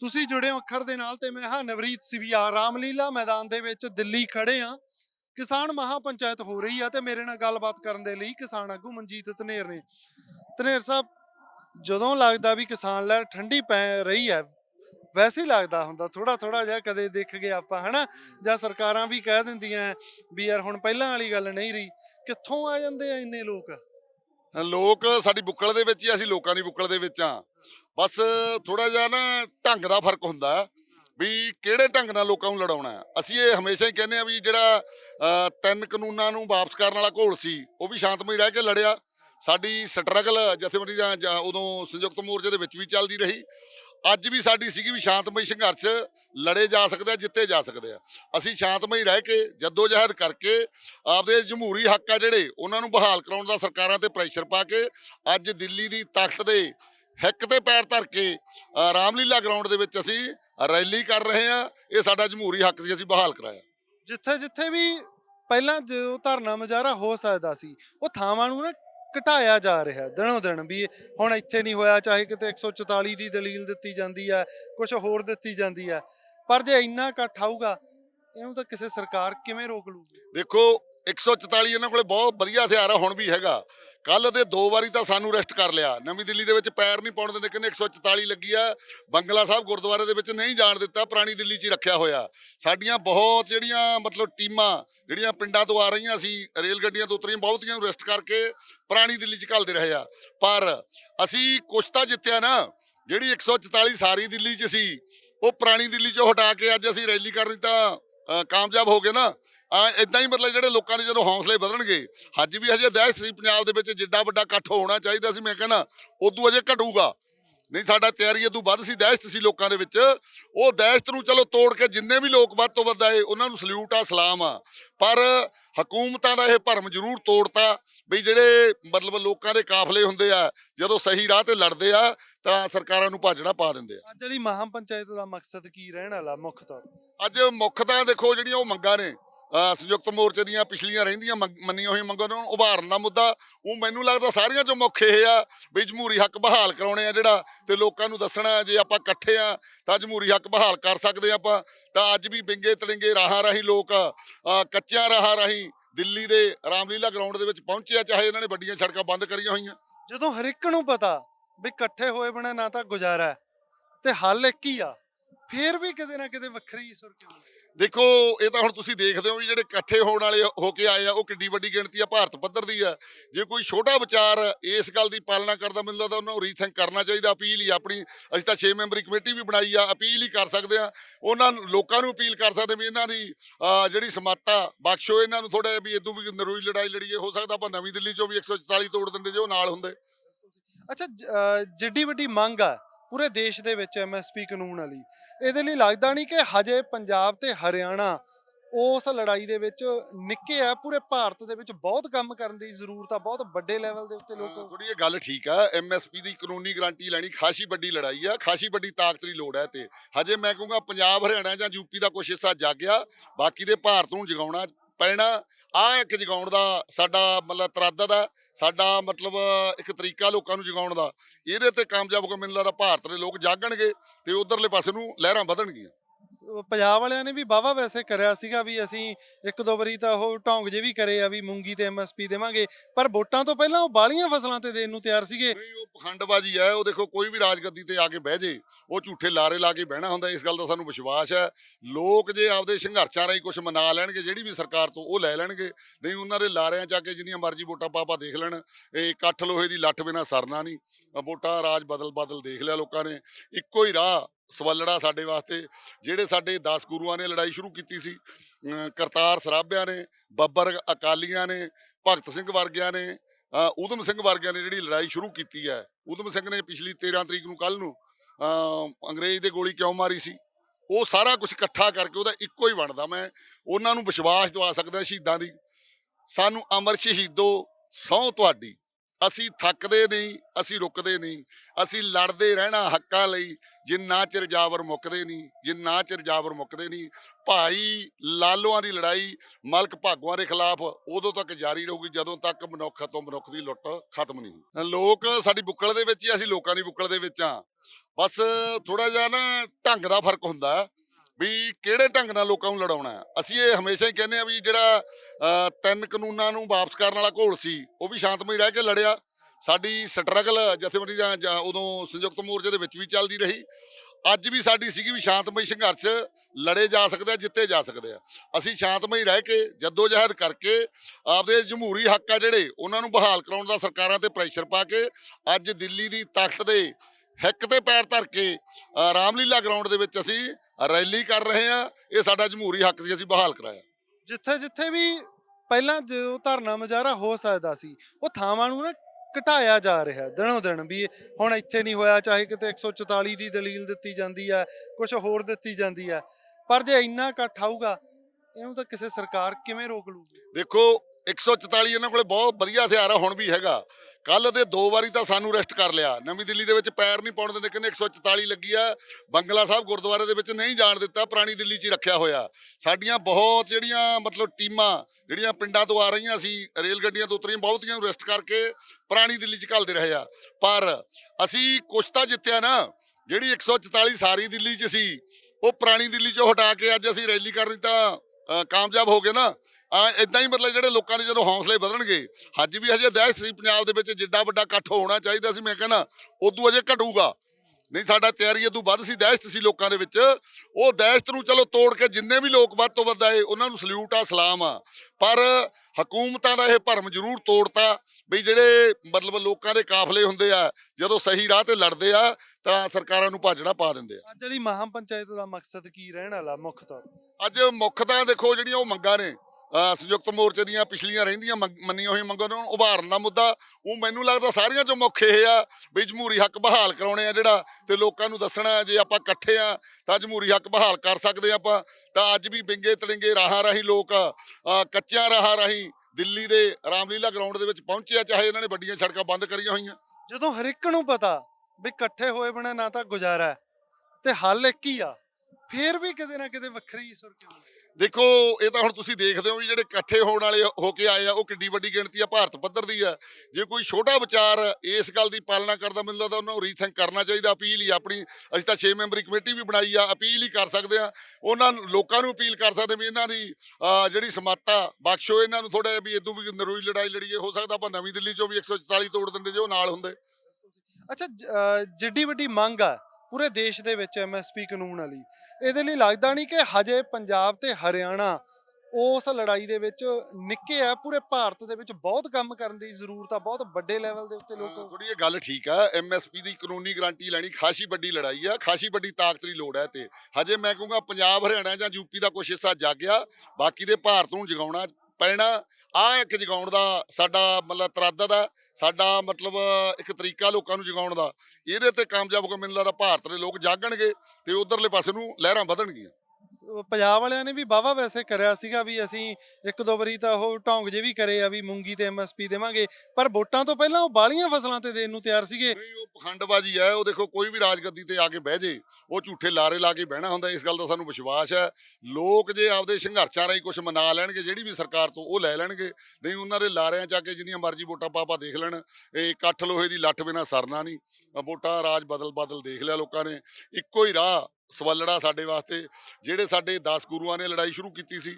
ਤੁਸੀਂ ਜੁੜੇ ਹੋ ਅੱਖਰ ਦੇ ਨਾਲ ਤੇ ਮੈਂ ਹਾਂ ਨਵਰੀਤ ਸਿਵਿਆ, ਰਾਮਲੀਲਾ ਮੈਦਾਨ ਦੇ ਵਿੱਚ ਦਿੱਲੀ ਖੜੇ ਆ ਕਿਸਾਨ ਮਹਾ ਹੋ ਰਹੀ ਆ ਤੇ ਮੇਰੇ ਨਾਲ ਗੱਲਬਾਤ ਕਰਨ ਦੇ ਲਈ ਕਿਸਾਨ ਆਗੂ ਮਨਜੀਤ ਧਨੇਰ ਨੇ। ਧਨੇਰ ਸਾਹਿਬ, ਜਦੋਂ ਲੱਗਦਾ ਵੀ ਕਿਸਾਨ ਲਹਿਰ ਠੰਡੀ ਪੈ ਰਹੀ ਹੈ, ਵੈਸੇ ਹੀ ਲੱਗਦਾ ਹੁੰਦਾ ਥੋੜਾ ਥੋੜਾ ਜਿਹਾ ਕਦੇ ਦੇਖ ਗਏ ਆਪਾਂ, ਹਨਾ? ਜਾਂ ਸਰਕਾਰਾਂ ਵੀ ਕਹਿ ਦਿੰਦੀਆਂ ਵੀ ਯਾਰ ਹੁਣ ਪਹਿਲਾਂ ਵਾਲੀ ਗੱਲ ਨਹੀਂ ਰਹੀ, ਕਿੱਥੋਂ ਆ ਜਾਂਦੇ ਆ ਇੰਨੇ ਲੋਕ? ਲੋਕ ਸਾਡੀ ਬੁੱਕਲ ਦੇ ਵਿੱਚ ਹੀ ਅਸੀਂ ਲੋਕਾਂ ਦੀ ਬੁੱਕਲ ਦੇ ਵਿੱਚ ਆ। ਬਸ ਥੋੜਾ ਜਿਹਾ ਨਾ ਢੰਗ ਦਾ ਫ਼ਰਕ ਹੁੰਦਾ ਵੀ ਕਿਹੜੇ ਢੰਗ ਨਾਲ ਲੋਕਾਂ ਨੂੰ ਲੜਾਉਣਾ ਅਸੀਂ ਇਹ ਹਮੇਸ਼ਾ ਹੀ ਕਹਿੰਦੇ ਆ ਵੀ ਜਿਹੜਾ ਤਿੰਨ ਕਾਨੂੰਨਾਂ ਨੂੰ ਵਾਪਸ ਕਰਨ ਵਾਲਾ ਘੋਲ ਸੀ, ਉਹ ਵੀ ਸ਼ਾਂਤਮਈ ਰਹਿ ਕੇ ਲੜਿਆ। ਸਾਡੀ ਸਟਰਗਲ ਜਥੇਬੰਦੀ ਜਾਂ ਉਦੋਂ ਸੰਯੁਕਤ ਮੋਰਚੇ ਦੇ ਵਿੱਚ ਵੀ ਚੱਲਦੀ ਰਹੀ। ਅੱਜ ਵੀ ਸਾਡੀ ਸੀਗੀ ਵੀ ਸ਼ਾਂਤਮਈ ਸੰਘਰਸ਼ ਲੜੇ ਜਾ ਸਕਦੇ ਆ, ਜਿੱਤੇ ਜਾ ਸਕਦੇ ਆ। ਅਸੀਂ ਸ਼ਾਂਤਮਈ ਰਹਿ ਕੇ ਜੱਦੋ ਜਹਿਦ ਕਰਕੇ ਆਪਦੇ ਜਮਹੂਰੀ ਹੱਕ ਆ ਜਿਹੜੇ, ਉਹਨਾਂ ਨੂੰ ਬਹਾਲ ਕਰਾਉਣ ਦਾ ਸਰਕਾਰਾਂ ਤੇ ਪ੍ਰੈਸ਼ਰ ਪਾ ਕੇ ਅੱਜ ਦਿੱਲੀ ਦੀ ਤਖਤ ਦੇ ਹਿੱਕ ਤੇ ਪੈਰ ਧਰ ਕੇ ਰਾਮਲੀਲਾ ਗਰਾਊਂਡ ਦੇ ਵਿੱਚ ਅਸੀਂ ਰੈਲੀ ਕਰ ਰਹੇ ਆ ਇਹ ਸਾਡਾ ਜਮਹੂਰੀ ਹੱਕ ਸੀ ਅਸੀਂ ਬਹਾਲ ਕਰਾਇਆ। ਜਿੱਥੇ ਜਿੱਥੇ ਵੀ ਪਹਿਲਾਂ ਜੋ ਧਰਨਾ ਮੁਜ਼ਾਹਰਾ ਹੋ ਸਕਦਾ ਸੀ ਉਹ ਥਾਵਾਂ ਨੂੰ ਨਾ ਘਟਾਇਆ ਜਾ ਰਿਹਾ ਦਿਨੋਂ ਦਿਨ ਵੀ। ਹੁਣ ਇੱਥੇ ਨਹੀਂ ਹੋਇਆ ਚਾਹੇ ਕਿਤੇ 144 ਦੀ ਦਲੀਲ ਦਿੱਤੀ ਜਾਂਦੀ ਹੈ ਕੁਝ ਹੋਰ ਦਿੱਤੀ ਜਾਂਦੀ ਹੈ। ਪਰ ਜੇ ਇੰਨਾ ਇਕੱਠ ਆਊਗਾ ਇਹਨੂੰ ਤਾਂ ਕਿਸੇ ਸਰਕਾਰ ਕਿਵੇਂ ਰੋਕ ਲੂਗੀ ਦੇਖੋ 144 ਇਹਨਾਂ ਕੋਲੇ ਬਹੁਤ ਵਧੀਆ ਹਥਿਆਰ ਆ, ਹੁਣ ਵੀ ਹੈਗਾ। ਕੱਲ ਦੇ ਦੋ ਵਾਰੀ ਤਾਂ ਸਾਨੂੰ ਅਰੈਸਟ ਕਰ ਲਿਆ। ਨਵੀਂ ਦਿੱਲੀ ਦੇ ਵਿੱਚ ਪੈਰ ਨਹੀਂ ਪਾਉਣ ਦਿੰਦੇ, ਕਹਿੰਦੇ 144 ਲੱਗੀ ਆ। ਬੰਗਲਾ ਸਾਹਿਬ ਗੁਰਦੁਆਰੇ ਦੇ ਵਿੱਚ ਨਹੀਂ ਜਾਣ ਦਿੱਤਾ, ਪੁਰਾਣੀ ਦਿੱਲੀ 'ਚ ਹੀ ਰੱਖਿਆ ਹੋਇਆ। ਸਾਡੀਆਂ ਬਹੁਤ ਜਿਹੜੀਆਂ ਮਤਲਬ ਟੀਮਾਂ, ਜਿਹੜੀਆਂ ਪਿੰਡਾਂ ਤੋਂ ਆ ਰਹੀਆਂ ਸੀ, ਰੇਲ ਗੱਡੀਆਂ ਤੋਂ ਉਤਰੀਆਂ ਬਹੁਤੀਆਂ ਨੂੰ ਅਰੈਸਟ ਕਰਕੇ ਪੁਰਾਣੀ ਦਿੱਲੀ 'ਚ ਘੱਲਦੇ ਰਹੇ ਆ। ਪਰ ਅਸੀਂ ਕੁਛ ਤਾਂ ਜਿੱਤਿਆ ਨਾ, ਜਿਹੜੀ 144 ਸਾਰੀ ਦਿੱਲੀ 'ਚ ਸੀ, ਉਹ ਪੁਰਾਣੀ ਦਿੱਲੀ 'ਚੋਂ ਹਟਾ ਕੇ ਅੱਜ ਅਸੀਂ ਰੈਲੀ ਕਰਨੀ ਤਾਂ ਕਾਮਯਾਬ ਹੋ ਗਏ ਨਾ। ਆ ਇਦਾਂ ਹੀ ਮਤਲਬ ਜਿਹੜੇ ਲੋਕਾਂ ਦੇ ਜਦੋਂ ਹੌਸਲੇ ਵਧਣਗੇ ਅੱਜ ਵੀ ਹਜੇ ਦਹਿਸ਼ਤ ਸੀ ਪੰਜਾਬ ਦੇ ਵਿੱਚ ਜਿੱਡਾ ਵੱਡਾ ਇਕੱਠ ਹੋਣਾ ਚਾਹੀਦਾ ਸੀ ਮੈਂ ਕਹਿੰਦਾ ਉਦੋਂ ਅਜੇ ਘਟੂਗਾ। ਨਹੀਂ ਸਾਡਾ ਤਿਆਰੀ ਇਦੋਂ ਵੱਧ ਸੀ ਦਹਿਸ਼ਤ ਸੀ ਲੋਕਾਂ ਦੇ ਵਿੱਚ। ਉਹ ਦਹਿਸ਼ਤ ਨੂੰ ਚਲੋ ਤੋੜ ਕੇ ਜਿੰਨੇ ਵੀ ਲੋਕ ਵੱਧ ਤੋਂ ਵੱਧ ਆਏ ਉਹਨਾਂ ਨੂੰ ਸਲੂਟ ਆ ਸਲਾਮ ਆ। ਪਰ ਹਕੂਮਤਾਂ ਦਾ ਇਹ ਭਰਮ ਜ਼ਰੂਰ ਤੋੜਤਾ ਵੀ ਜਿਹੜੇ ਮਤਲਬ ਲੋਕਾਂ ਦੇ ਕਾਫਲੇ ਹੁੰਦੇ ਆ ਜਦੋਂ ਸਹੀ ਰਾਹ ਤੇ ਲੜਦੇ ਆ ਤਾਂ ਸਰਕਾਰਾਂ ਨੂੰ ਭਾਜੜਾ ਪਾ ਦਿੰਦੇ ਆ। ਅੱਜ ਵਾਲੀ ਮਹਾ ਪੰਚਾਇਤ ਦਾ ਮਕਸਦ ਕੀ ਰਹਿਣ ਵਾਲਾ ਮੁੱਖ ਤੌਰ ਤੇ? ਅੱਜ ਮੁੱਖ ਤਾਂ ਦੇਖੋ ਜਿਹੜੀਆਂ ਉਹ ਮੰਗਾਂ ਨੇ ਸੰਯੁਕਤ ਮੋਰਚੇ ਦੀਆਂ ਪਿਛਲੀਆਂ ਰਹਿੰਦੀਆਂ ਮੰਗ- ਮੰਨੀਆਂ ਹੋਈਆਂ ਮੰਗਾਂ ਨੂੰ ਉਭਾਰਨ ਦਾ ਮੁੱਦਾ, ਉਹ ਮੈਨੂੰ ਲੱਗਦਾ ਸਾਰੀਆਂ ਚੋਂ ਮੁੱਖ ਇਹ ਆ ਵੀ ਜਮਹੂਰੀ ਹੱਕ ਬਹਾਲ ਕਰਾਉਣੇ ਆ ਜਿਹੜਾ ਤੇ ਲੋਕਾਂ ਨੂੰ ਦੱਸਣਾ ਜੇ ਆਪਾਂ ਇਕੱਠੇ ਆ ਤਾਂ ਜਮਹੂਰੀ ਹੱਕ ਬਹਾਲ ਕਰ ਸਕਦੇ ਆਪਾਂ। ਤਾਂ ਅੱਜ ਵੀ ਬਿੰਗੇ ਤੜਿੰਗੇ ਰਾਹਾਂ ਰਾਹੀਂ ਲੋਕ ਕੱਚਿਆਂ ਰਾਹਾਂ ਰਾਹੀਂ ਦਿੱਲੀ ਦੇ ਰਾਮਲੀਲਾ ਗਰਾਊਂਡ ਦੇ ਵਿੱਚ ਪਹੁੰਚੇ ਆ ਚਾਹੇ ਇਹਨਾਂ ਨੇ ਵੱਡੀਆਂ ਸੜਕਾਂ ਬੰਦ ਕਰੀਆਂ ਹੋਈਆਂ। ਜਦੋਂ ਹਰ ਇੱਕ ਨੂੰ ਪਤਾ ਵੀ ਇਕੱਠੇ ਹੋਏ ਬਿਨਾ ਨਾ ਤਾਂ ਗੁਜ਼ਾਰਾ ਤੇ ਹੱਲ ਇੱਕ ਹੀ ਆ, ਫੇਰ ਵੀ ਕਿਤੇ ਨਾ ਕਿਤੇ ਵੱਖਰੀ ਸੁਰ ਕਿਉਂ ਦੇਖੋ, ਇਹ ਤਾਂ ਹੁਣ ਤੁਸੀਂ ਦੇਖਦੇ ਹੋ ਵੀ ਜਿਹੜੇ ਇਕੱਠੇ ਹੋਣ ਵਾਲੇ ਹੋ ਕੇ ਆਏ ਆ, ਉਹ ਕਿੱਡੀ ਵੱਡੀ ਗਿਣਤੀ ਆ, ਭਾਰਤ ਪੱਧਰ ਦੀ ਆ। ਜੇ ਕੋਈ ਛੋਟਾ ਵਿਚਾਰ ਇਸ ਗੱਲ ਦੀ ਪਾਲਣਾ ਕਰਦਾ, ਮੈਨੂੰ ਲੱਗਦਾ ਉਹਨਾਂ ਨੂੰ ਰੀਥਿੰਕ ਕਰਨਾ ਚਾਹੀਦਾ, ਅਪੀਲ ਹੀ ਆਪਣੀ, ਅਸੀਂ ਤਾਂ 6 ਮੈਂਬਰੀ ਕਮੇਟੀ ਵੀ ਬਣਾਈ ਆ, ਅਪੀਲ ਹੀ ਕਰ ਸਕਦੇ ਆ। ਉਹਨਾਂ ਲੋਕਾਂ ਨੂੰ ਅਪੀਲ ਕਰ ਸਕਦੇ ਵੀ ਇਹਨਾਂ ਦੀ ਜਿਹੜੀ ਸਮਾਤਾ, ਬਖਸ਼ੋ ਇਹਨਾਂ ਨੂੰ ਥੋੜਾ ਵੀ ਇਦੋਂ ਵੀ ਨਰੋਈ ਲੜਾਈ ਲੜੀਏ ਹੋ ਸਕਦਾ, ਆਪਾਂ ਨਵੀਂ ਦਿੱਲੀ ਚੋਂ ਵੀ 144 ਤੋੜ ਦਿੰਦੇ ਜੇ ਉਹ ਨਾਲ ਹੁੰਦੇ। ਅੱਛਾ, ਜ- ਜਿੱਡੀ ਵੱਡੀ ਮੰਗ ਆ ਪੂਰੇ ਦੇਸ਼ ਦੇ ਵਿੱਚ ਐਮਐਸਪੀ ਕਾਨੂੰਨ ਵਾਲੀ। ਇਹਦੇ ਲਈ ਲੱਗਦਾ ਨਹੀਂ ਕਿ ਹਜੇ ਪੰਜਾਬ ਤੇ ਹਰਿਆਣਾ ਉਸ ਲੜਾਈ ਦੇ ਵਿੱਚ ਨਿੱਕੇ ਆ ਪੂਰੇ ਭਾਰਤ ਦੇ ਵਿੱਚ ਬਹੁਤ ਕੰਮ ਕਰਨ ਦੀ ਜ਼ਰੂਰਤ ਆ ਬਹੁਤ ਵੱਡੇ ਲੈਵਲ ਦੇ ਉੱਤੇ ਲੋਕ ਥੋੜੀ ਇਹ ਗੱਲ ਠੀਕ ਆ। ਐਮਐਸਪੀ ਦੀ ਕਾਨੂੰਨੀ ਗਾਰੰਟੀ ਲੈਣੀ ਖਾਸੀ ਵੱਡੀ ਲੜਾਈ ਆ ਖਾਸੀ ਵੱਡੀ ਤਾਕਤ ਦੀ ਲੋੜ ਹੈ ਤੇ। ਹਜੇ ਮੈਂ ਕਹੂੰਗਾ ਪੰਜਾਬ ਹਰਿਆਣਾ ਜਾਂ ਯੂਪੀ ਦਾ ਕੁਛ ਹਿੱਸਾ ਜਾਗਿਆ ਬਾਕੀ ਦੇ ਭਾਰਤ ਨੂੰ ਜਗਾਉਣਾ ਪੈਣਾ ਆ ਇੱਕ ਜਗਾਉਣ ਦਾ ਸਾਡਾ ਮਤਲਬ ਤਰਾਦਦ ਆ ਸਾਡਾ ਮਤਲਬ ਇੱਕ ਤਰੀਕਾ ਲੋਕਾਂ ਨੂੰ ਜਗਾਉਣ ਦਾ। ਇਹਦੇ ਤੇ ਕਾਮਯਾਬ ਹੋ ਕੇ ਮੈਨੂੰ ਲੱਗਦਾ ਭਾਰਤ ਦੇ ਲੋਕ ਜਾਗਣਗੇ ਤੇ ਉਧਰਲੇ ਪਾਸੇ ਨੂੰ ਲਹਿਰਾਂ ਵਧਣਗੀਆਂ। ਪੰਜਾਬ ਵਾਲਿਆਂ ਨੇ ਵੀ ਵਾਹਵਾ ਵੈਸੇ ਕਰਿਆ ਸੀਗਾ ਵੀ ਅਸੀਂ ਇੱਕ ਦੋ ਵਾਰੀ ਤਾਂ ਉਹ ਢੌਂਗ ਜੇ ਵੀ ਕਰੇ ਆ ਵੀ ਮੂੰਗੀ ਤੇ ਐਮਐਸਪੀ ਦੇਵਾਂਗੇ, ਪਰ ਵੋਟਾਂ ਤੋਂ ਪਹਿਲਾਂ ਉਹ ਬਾਲੀਆਂ ਫਸਲਾਂ ਤੇ ਦੇਣ ਨੂੰ ਤਿਆਰ ਸੀਗੇ। ਨਹੀਂ, ਉਹ ਪਖੰਡਬਾਜ਼ੀ ਹੈ, ਉਹ ਦੇਖੋ ਕੋਈ ਵੀ ਰਾਜਗੱਦੀ ਤੇ ਆ ਕੇ ਬਹਿ ਜੇ, ਉਹ ਝੂਠੇ ਲਾਰੇ ਲਾ ਕੇ ਬਹਿਣਾ ਹੁੰਦਾ, ਇਸ ਗੱਲ ਦਾ ਸਾਨੂੰ ਵਿਸ਼ਵਾਸ ਹੈ। ਲੋਕ ਜੇ ਆਪਦੇ ਸੰਘਰਸ਼ਾਂ ਰਾਹੀਂ ਕੁਝ ਮਨਾ ਲੈਣਗੇ, ਜਿਹੜੀ ਵੀ ਸਰਕਾਰ ਤੋਂ ਉਹ ਲੈ ਲੈਣਗੇ, ਨਹੀਂ ਉਹਨਾਂ ਦੇ ਲਾਰਿਆਂ ਚ ਆ ਕੇ ਜਿੰਨੀਆਂ ਮਰਜ਼ੀ ਵੋਟਾਂ ਪਾਪਾ ਦੇਖ ਲੈਣ, ਇਹ ਇਕੱਠ ਲੋਹੇ ਦੀ ਲੱਠ ਬਿਨਾ ਸਰਨਾ ਨਹੀਂ। ਵੋਟਾਂ ਰਾਜ ਬਦਲ ਬਦਲ ਦੇਖ ਲਿਆ ਲੋਕਾਂ ਨੇ। ਇੱਕੋ ਹੀ ਰਾਹ ਸਵੱਲੜਾ ਸਾਡੇ ਵਾਸਤੇ, ਜਿਹੜੇ ਸਾਡੇ 10 ਗੁਰੂਆਂ ਨੇ ਲੜਾਈ ਸ਼ੁਰੂ ਕੀਤੀ ਸੀ ਕਰਤਾਰ ਸਰਾਭਿਆਂ ਨੇ, ਬੱਬਰ ਅਕਾਲੀਆਂ ਨੇ, ਭਗਤ ਸਿੰਘ ਵਰਗਿਆਂ ਨੇ, ਅਹ ਊਧਮ ਸਿੰਘ ਵਰਗਿਆਂ ਨੇ ਜਿਹੜੀ ਲੜਾਈ ਸ਼ੁਰੂ ਕੀਤੀ ਹੈ, ਊਧਮ ਸਿੰਘ ਨੇ ਪਿਛਲੀ 13 ਤਰੀਕ ਨੂੰ ਕੱਲ ਨੂੰ ਅੰਗਰੇਜ਼ ਦੇ ਗੋਲੀ ਕਿਉਂ ਮਾਰੀ ਸੀ? ਉਹ ਸਾਰਾ ਕੁਝ ਇਕੱਠਾ ਕਰਕੇ ਉਹਦਾ ਇੱਕੋ ਹੀ ਬਣਦਾ, ਮੈਂ ਉਹਨਾਂ ਨੂੰ ਵਿਸ਼ਵਾਸ ਦਿਵਾ ਸਕਦਾ ਸ਼ਹੀਦਾਂ ਦੀ। ਸਾਨੂੰ ਅਮਰ ਸ਼ਹੀਦੋ, ਸਹੁੰ ਤੁਹਾਡੀ। ਅਸੀਂ ਥੱਕਦੇ ਨਹੀਂ, ਅਸੀਂ ਰੁਕਦੇ ਨਹੀਂ, ਅਸੀਂ ਲੜਦੇ ਰਹਿਣਾ ਹੱਕਾਂ ਲਈ, ਜਿੰਨਾ ਚਿਰ ਜਾਬਰ ਮੁੱਕਦੇ ਨਹੀਂ, ਜਿੰਨਾ ਚਿਰ ਜਾਬਰ ਮੁੱਕਦੇ ਨਹੀਂ। ਭਾਈ ਲਾਲੋਆਂ ਦੀ ਲੜਾਈ ਮਲਕ ਭਾਗੂਆਂ ਦੇ ਖਿਲਾਫ ਉਦੋਂ ਤੱਕ ਜਾਰੀ ਰਹੂਗੀ, ਜਦੋਂ ਤੱਕ ਮਨੁੱਖ ਤੋਂ ਮਨੁੱਖ ਦੀ ਲੁੱਟ ਖਤਮ ਨਹੀਂ ਲੋਕ ਸਾਡੀ ਬੁੱਕਲ ਦੇ ਵਿੱਚ ਹੀ ਅਸੀਂ ਲੋਕਾਂ ਦੀ ਬੁੱਕਲ ਦੇ ਵਿੱਚ ਆ ਬਸ ਥੋੜਾ ਜਿਹਾ ਨਾ ਢੰਗ ਦਾ ਫ਼ਰਕ ਹੁੰਦਾ। ਵੀ ਕਿਹੜੇ ਢੰਗ ਨਾਲ ਲੋਕਾਂ ਨੂੰ ਲੜਾਉਣਾ ਅਸੀਂ ਇਹ ਹਮੇਸ਼ਾ ਹੀ ਕਹਿੰਦੇ ਆ ਵੀ ਜਿਹੜਾ ਤਿੰਨ ਕਾਨੂੰਨਾਂ ਨੂੰ ਵਾਪਸ ਕਰਨ ਵਾਲਾ ਘੋਲ ਸੀ, ਉਹ ਵੀ ਸ਼ਾਂਤਮਈ ਰਹਿ ਕੇ ਲੜਿਆ। ਸਾਡੀ ਸਟਰਗਲ ਜਥੇਬੰਦੀ ਦਾ ਉਦੋਂ ਸੰਯੁਕਤ ਮੋਰਚੇ ਦੇ ਵਿੱਚ ਵੀ ਚੱਲਦੀ ਰਹੀ। ਅੱਜ ਵੀ ਸਾਡੀ ਸੀਗੀ ਵੀ ਸ਼ਾਂਤਮਈ ਸੰਘਰਸ਼, ਲੜੇ ਜਾ ਸਕਦੇ ਆ, ਜਿੱਤੇ ਜਾ ਸਕਦੇ ਆ। ਅਸੀਂ ਸ਼ਾਂਤਮਈ ਰਹਿ ਕੇ ਜੱਦੋ ਜਹਿਦ ਕਰਕੇ, ਆਪਦੇ ਜਮਹੂਰੀ ਹੱਕ ਆ ਜਿਹੜੇ, ਉਹਨਾਂ ਨੂੰ ਬਹਾਲ ਕਰਾਉਣ ਦਾ ਸਰਕਾਰਾਂ ਤੇ ਪ੍ਰੈਸ਼ਰ ਪਾ ਕੇ, ਅੱਜ ਦਿੱਲੀ ਦੀ ਤਖਤ ਦੇ ਹਿੱਕ ਤੇ ਪੈਰ ਧਰ ਕੇ ਰਾਮਲੀਲਾ ਗਰਾਊਂਡ ਦੇ ਵਿੱਚ ਅਸੀਂ ਰੈਲੀ ਕਰ ਰਹੇ ਆ ਇਹ ਸਾਡਾ ਜਮਹੂਰੀ ਹੱਕ ਸੀ ਅਸੀਂ ਬਹਾਲ ਕਰਾਇਆ। ਜਿੱਥੇ ਜਿੱਥੇ ਵੀ ਪਹਿਲਾਂ ਜੋ ਧਰਨਾ ਮੁਜ਼ਾਹਰਾ ਹੋ ਸਕਦਾ ਸੀ ਉਹ ਥਾਵਾਂ ਨੂੰ ਨਾ ਘਟਾਇਆ ਜਾ ਰਿਹਾ ਦਿਨੋਂ ਦਿਨ ਵੀ। ਹੁਣ ਇੱਥੇ ਨਹੀਂ ਹੋਇਆ ਚਾਹੇ ਕਿਤੇ 144 ਦੀ ਦਲੀਲ ਦਿੱਤੀ ਜਾਂਦੀ ਹੈ ਕੁਝ ਹੋਰ ਦਿੱਤੀ ਜਾਂਦੀ ਹੈ। ਪਰ ਜੇ ਇੰਨਾ ਇਕੱਠ ਆਊਗਾ ਇਹਨੂੰ ਤਾਂ ਕਿਸੇ ਸਰਕਾਰ ਕਿਵੇਂ ਰੋਕ ਲੂਗੀ ਦੇਖੋ 144 ਇਹਨਾਂ ਕੋਲੇ ਬਹੁਤ ਵਧੀਆ ਹਥਿਆਰ ਆ, ਹੁਣ ਵੀ ਹੈਗਾ। ਕੱਲ ਦੇ ਦੋ ਵਾਰੀ ਤਾਂ ਸਾਨੂੰ ਅਰੈਸਟ ਕਰ ਲਿਆ। ਨਵੀਂ ਦਿੱਲੀ ਦੇ ਵਿੱਚ ਪੈਰ ਨਹੀਂ ਪਾਉਣ ਦਿੰਦੇ, ਕਹਿੰਦੇ 144 ਲੱਗੀ ਆ। ਬੰਗਲਾ ਸਾਹਿਬ ਗੁਰਦੁਆਰੇ ਦੇ ਵਿੱਚ ਨਹੀਂ ਜਾਣ ਦਿੱਤਾ, ਪੁਰਾਣੀ ਦਿੱਲੀ 'ਚ ਹੀ ਰੱਖਿਆ ਹੋਇਆ। ਸਾਡੀਆਂ ਬਹੁਤ ਜਿਹੜੀਆਂ ਮਤਲਬ ਟੀਮਾਂ, ਜਿਹੜੀਆਂ ਪਿੰਡਾਂ ਤੋਂ ਆ ਰਹੀਆਂ ਸੀ, ਰੇਲ ਗੱਡੀਆਂ ਤੋਂ ਉਤਰੀਆਂ, ਬਹੁਤੀਆਂ ਨੂੰ ਅਰੈਸਟ ਕਰਕੇ ਪੁਰਾਣੀ ਦਿੱਲੀ 'ਚ ਘੱਲਦੇ ਰਹੇ ਆ। ਪਰ ਅਸੀਂ ਕੁਛ ਤਾਂ ਜਿੱਤਿਆ ਨਾ, ਜਿਹੜੀ 144 ਸਾਰੀ ਦਿੱਲੀ 'ਚ ਸੀ, ਉਹ ਪੁਰਾਣੀ ਦਿੱਲੀ 'ਚੋਂ ਹਟਾ ਕੇ ਅੱਜ ਅਸੀਂ ਰੈਲੀ ਕਰਨੀ ਤਾਂ ਕਾਮਯਾਬ ਹੋ ਗਏ ਨਾ। ਆ ਇਦਾਂ ਹੀ ਮਤਲਬ ਜਿਹੜੇ ਲੋਕਾਂ ਦੇ ਜਦੋਂ ਹੌਸਲੇ ਵਧਣਗੇ ਅੱਜ ਵੀ ਹਜੇ ਦਹਿਸ਼ਤ ਸੀ ਪੰਜਾਬ ਦੇ ਵਿੱਚ ਜਿੱਡਾ ਵੱਡਾ ਇਕੱਠ ਹੋਣਾ ਚਾਹੀਦਾ ਸੀ ਮੈਂ ਕਹਿੰਦਾ ਉਦੋਂ ਅਜੇ ਘਟੂਗਾ। ਨਹੀਂ ਸਾਡਾ ਤਿਆਰੀ ਇਦੋਂ ਵੱਧ ਸੀ ਦਹਿਸ਼ਤ ਸੀ ਲੋਕਾਂ ਦੇ ਵਿੱਚ। ਉਹ ਦਹਿਸ਼ਤ ਨੂੰ ਚਲੋ ਤੋੜ ਕੇ ਜਿੰਨੇ ਵੀ ਲੋਕ ਵੱਧ ਤੋਂ ਵੱਧ ਆਏ ਉਹਨਾਂ ਨੂੰ ਸਲੂਟ ਆ ਸਲਾਮ ਆ। ਪਰ ਹਕੂਮਤਾਂ ਦਾ ਇਹ ਭਰਮ ਜ਼ਰੂਰ ਤੋੜਤਾ ਵੀ ਜਿਹੜੇ ਮਤਲਬ ਲੋਕਾਂ ਦੇ ਕਾਫਲੇ ਹੁੰਦੇ ਆ ਜਦੋਂ ਸਹੀ ਰਾਹ ਤੇ ਲੜਦੇ ਆ ਤਾਂ ਸਰਕਾਰਾਂ ਨੂੰ ਭਾਜੜਾ ਪਾ ਦਿੰਦੇ ਆ। ਅੱਜ ਵਾਲੀ ਮਹਾਂ ਪੰਚਾਇਤ ਦਾ ਮਕਸਦ ਕੀ ਰਹਿਣ ਵਾਲਾ ਮੁੱਖ ਤੌਰ ਅੱਜ ਮੁੱਖ ਤਾਂ ਦੇਖੋ ਜਿਹੜੀਆਂ ਉਹ ਮੰਗਾਂ ਨੇ ਸੰਯੁਕਤ ਮੋਰਚੇ ਦੀਆਂ ਪਿਛਲੀਆਂ ਰਹਿੰਦੀਆਂ ਮੰਨੀਆਂ ਹੋਈਆਂ ਮੰਗਾਂ ਨੂੰ ਉਭਾਰਨ ਦਾ ਮੁੱਦਾ, ਉਹ ਮੈਨੂੰ ਲੱਗਦਾ ਸਾਰੀਆਂ ਚੋਂ ਮੁੱਖ ਇਹ ਆ ਵੀ ਜਮਹੂਰੀ ਹੱਕ ਬਹਾਲ ਕਰਾਉਣੇ ਆ ਜਿਹੜਾ ਤੇ ਲੋਕਾਂ ਨੂੰ ਦੱਸਣਾ ਜੇ ਆਪਾਂ ਇਕੱਠੇ ਆ ਤਾਂ ਜਮਹੂਰੀ ਹੱਕ ਬਹਾਲ ਕਰ ਸਕਦੇ ਆਪਾਂ। ਤਾਂ ਅੱਜ ਵੀ ਬਿੰਗੇ ਤੜਿੰਗੇ ਰਾਹਾਂ ਰਾਹੀਂ ਲੋਕ ਕੱਚਿਆਂ ਰਾਹਾਂ ਰਾਹੀਂ ਦਿੱਲੀ ਦੇ ਰਾਮਲੀਲਾ ਗਰਾਊਂਡ ਦੇ ਵਿੱਚ ਪਹੁੰਚੇ ਆ ਚਾਹੇ ਇਹਨਾਂ ਨੇ ਵੱਡੀਆਂ ਸੜਕਾਂ ਬੰਦ ਕਰੀਆਂ ਹੋਈਆਂ। ਜਦੋਂ ਹਰ ਇੱਕ ਨੂੰ ਪਤਾ ਵੀ ਇਕੱਠੇ ਹੋਏ ਬਿਨਾ ਨਾ ਤਾਂ ਗੁਜ਼ਾਰਾ ਤੇ ਹੱਲ ਇੱਕ ਹੀ ਆ, ਫੇਰ ਵੀ ਕਿਤੇ ਨਾ ਕਿਤੇ ਵੱਖਰੀ ਸੁਰ ਕਿਉਂ ਦੇਖੋ, ਇਹ ਤਾਂ ਹੁਣ ਤੁਸੀਂ ਦੇਖਦੇ ਹੋ ਵੀ ਜਿਹੜੇ ਇਕੱਠੇ ਹੋਣ ਵਾਲੇ ਹੋ ਕੇ ਆਏ ਆ, ਉਹ ਕਿੱਡੀ ਵੱਡੀ ਗਿਣਤੀ ਆ, ਭਾਰਤ ਪੱਧਰ ਦੀ ਆ। ਜੇ ਕੋਈ ਛੋਟਾ ਵਿਚਾਰ ਇਸ ਗੱਲ ਦੀ ਪਾਲਣਾ ਕਰਦਾ, ਮੈਨੂੰ ਲੱਗਦਾ ਉਹਨਾਂ ਨੂੰ ਰੀਥਿੰਕ ਕਰਨਾ ਚਾਹੀਦਾ, ਅਪੀਲ ਹੀ ਆਪਣੀ, ਅਸੀਂ ਤਾਂ 6 ਮੈਂਬਰੀ ਕਮੇਟੀ ਵੀ ਬਣਾਈ ਆ, ਅਪੀਲ ਹੀ ਕਰ ਸਕਦੇ ਆ। ਉਹਨਾਂ ਲੋਕਾਂ ਨੂੰ ਅਪੀਲ ਕਰ ਸਕਦੇ ਵੀ ਇਹਨਾਂ ਦੀ ਜਿਹੜੀ ਸਮਾਤਾ, ਬਖਸ਼ੋ ਇਹਨਾਂ ਨੂੰ ਥੋੜਾ ਵੀ ਇਦੋਂ ਵੀ ਨਰੋਈ ਲੜਾਈ ਲੜੀਏ ਹੋ ਸਕਦਾ, ਆਪਾਂ ਨਵੀਂ ਦਿੱਲੀ ਚੋਂ ਵੀ 144 ਤੋੜ ਦਿੰਦੇ ਜੇ ਉਹ ਨਾਲ ਹੁੰਦੇ। ਅੱਛਾ, ਜ- ਜਿੱਡੀ ਵੱਡੀ ਮੰਗ ਆ ਪੂਰੇ ਦੇਸ਼ ਦੇ ਵਿੱਚ ਐਮਐਸਪੀ ਕਾਨੂੰਨ ਵਾਲੀ। ਇਹਦੇ ਲਈ ਲੱਗਦਾ ਨਹੀਂ ਕਿ ਹਜੇ ਪੰਜਾਬ ਤੇ ਹਰਿਆਣਾ ਉਸ ਲੜਾਈ ਦੇ ਵਿੱਚ ਨਿੱਕੇ ਆ ਪੂਰੇ ਭਾਰਤ ਦੇ ਵਿੱਚ ਬਹੁਤ ਕੰਮ ਕਰਨ ਦੀ ਜ਼ਰੂਰਤ ਆ ਬਹੁਤ ਵੱਡੇ ਲੈਵਲ ਦੇ ਉੱਤੇ ਲੋਕ ਥੋੜੀ ਇਹ ਗੱਲ ਠੀਕ ਆ। ਐਮਐਸਪੀ ਦੀ ਕਾਨੂੰਨੀ ਗਾਰੰਟੀ ਲੈਣੀ ਖਾਸੀ ਵੱਡੀ ਲੜਾਈ ਆ ਖਾਸੀ ਵੱਡੀ ਤਾਕਤ ਦੀ ਲੋੜ ਹੈ ਤੇ। ਹਜੇ ਮੈਂ ਕਹੂੰਗਾ ਪੰਜਾਬ ਹਰਿਆਣਾ ਜਾਂ ਯੂਪੀ ਦਾ ਕੁਛ ਹਿੱਸਾ ਜਾਗਿਆ ਬਾਕੀ ਦੇ ਭਾਰਤ ਨੂੰ ਜਗਾਉਣਾ ਪੈਣਾ ਆ ਇੱਕ ਜਗਾਉਣ ਦਾ ਸਾਡਾ ਮਤਲਬ ਤਰਾਦਦ ਆ ਸਾਡਾ ਮਤਲਬ ਇੱਕ ਤਰੀਕਾ ਲੋਕਾਂ ਨੂੰ ਜਗਾਉਣ ਦਾ। ਇਹਦੇ ਤੇ ਕਾਮਯਾਬ ਹੋ ਕੇ ਮੈਨੂੰ ਲੱਗਦਾ ਭਾਰਤ ਦੇ ਲੋਕ ਜਾਗਣਗੇ ਤੇ ਉਧਰਲੇ ਪਾਸੇ ਨੂੰ ਲਹਿਰਾਂ ਵਧਣਗੀਆਂ। ਪੰਜਾਬ ਵਾਲਿਆਂ ਨੇ ਵੀ ਵਾਹਵਾ ਵੈਸੇ ਕਰਿਆ ਸੀਗਾ ਵੀ ਅਸੀਂ ਇੱਕ ਦੋ ਵਾਰੀ ਤਾਂ ਉਹ ਢੌਂਗ ਜੇ ਵੀ ਕਰੇ ਆ ਵੀ ਮੂੰਗੀ ਤੇ ਐਮਐਸਪੀ ਦੇਵਾਂਗੇ, ਪਰ ਵੋਟਾਂ ਤੋਂ ਪਹਿਲਾਂ ਉਹ ਬਾਲੀਆਂ ਫਸਲਾਂ ਤੇ ਦੇਣ ਨੂੰ ਤਿਆਰ ਸੀਗੇ। ਨਹੀਂ, ਉਹ ਪਖੰਡਬਾਜ਼ੀ ਹੈ, ਉਹ ਦੇਖੋ ਕੋਈ ਵੀ ਰਾਜਗੱਦੀ ਤੇ ਆ ਕੇ ਬਹਿ ਜੇ, ਉਹ ਝੂਠੇ ਲਾਰੇ ਲਾ ਕੇ ਬਹਿਣਾ ਹੁੰਦਾ, ਇਸ ਗੱਲ ਦਾ ਸਾਨੂੰ ਵਿਸ਼ਵਾਸ ਹੈ। ਲੋਕ ਜੇ ਆਪਦੇ ਸੰਘਰਸ਼ਾਂ ਰਾਹੀਂ ਕੁਝ ਮਨਾ ਲੈਣਗੇ, ਜਿਹੜੀ ਵੀ ਸਰਕਾਰ ਤੋਂ ਉਹ ਲੈ ਲੈਣਗੇ, ਨਹੀਂ ਉਹਨਾਂ ਦੇ ਲਾਰਿਆਂ ਚ ਆ ਕੇ ਜਿੰਨੀਆਂ ਮਰਜ਼ੀ ਵੋਟਾਂ ਪਾਪਾ ਦੇਖ ਲੈਣ, ਇਹ ਇਕੱਠ ਲੋਹੇ ਦੀ ਲੱਠ ਬਿਨਾ ਸਰਨਾ ਨਹੀਂ। ਵੋਟਾਂ ਰਾਜ ਬਦਲ ਬਦਲ ਦੇਖ ਲਿਆ ਲੋਕਾਂ ਨੇ। ਇੱਕੋ ਹੀ ਰਾਹ ਸਵੱਲੜਾ ਸਾਡੇ ਵਾਸਤੇ, ਜਿਹੜੇ ਸਾਡੇ 10 ਗੁਰੂਆਂ ਨੇ ਲੜਾਈ ਸ਼ੁਰੂ ਕੀਤੀ ਸੀ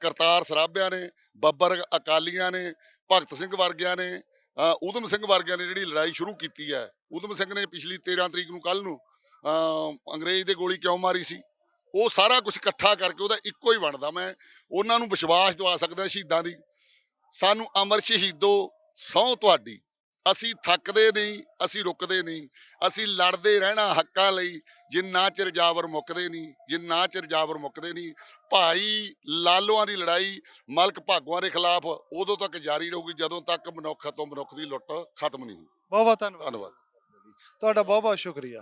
ਕਰਤਾਰ ਸਰਾਭਿਆਂ ਨੇ, ਬੱਬਰ ਅਕਾਲੀਆਂ ਨੇ, ਭਗਤ ਸਿੰਘ ਵਰਗਿਆਂ ਨੇ, ਅਹ ਊਧਮ ਸਿੰਘ ਵਰਗਿਆਂ ਨੇ ਜਿਹੜੀ ਲੜਾਈ ਸ਼ੁਰੂ ਕੀਤੀ ਹੈ, ਊਧਮ ਸਿੰਘ ਨੇ ਪਿਛਲੀ 13 ਤਰੀਕ ਨੂੰ ਕੱਲ ਨੂੰ ਅੰਗਰੇਜ਼ ਦੇ ਗੋਲੀ ਕਿਉਂ ਮਾਰੀ ਸੀ? ਉਹ ਸਾਰਾ ਕੁਝ ਇਕੱਠਾ ਕਰਕੇ ਉਹਦਾ ਇੱਕੋ ਹੀ ਬਣਦਾ, ਮੈਂ ਉਹਨਾਂ ਨੂੰ ਵਿਸ਼ਵਾਸ ਦਿਵਾ ਸਕਦਾ ਸ਼ਹੀਦਾਂ ਦੀ। ਸਾਨੂੰ ਅਮਰ ਸ਼ਹੀਦੋ, ਸਹੁੰ ਤੁਹਾਡੀ। ਅਸੀਂ ਥੱਕਦੇ ਨਹੀਂ ਅਸੀਂ ਰੁਕਦੇ ਨਹੀਂ ਅਸੀਂ ਲੜਦੇ ਰਹਿਣਾ ਹੱਕਾਂ ਲਈ ਜਿੰਨਾ ਚਿਰ ਜਾਬਰ ਮੁੱਕਦੇ ਨਹੀਂ ਜਿੰਨਾ ਚਿਰ ਜਾਬਰ ਮੁੱਕਦੇ ਨਹੀਂ। ਭਾਈ ਲਾਲੋਆਂ ਦੀ ਲੜਾਈ ਮਲਕ ਭਾਗੂਆਂ ਦੇ ਖਿਲਾਫ ਉਦੋਂ ਤੱਕ ਜਾਰੀ ਰਹੂਗੀ ਜਦੋਂ ਤੱਕ ਮਨੁੱਖ ਤੋਂ ਮਨੁੱਖ ਦੀ ਲੁੱਟ ਖਤਮ ਨਹੀਂ ਹੁੰਦੀ ਬਹੁਤ ਬਹੁਤ ਧੰਨਵਾਦ। ਤੁਹਾਡਾ ਬਹੁਤ ਬਹੁਤ ਸ਼ੁਕਰੀਆ।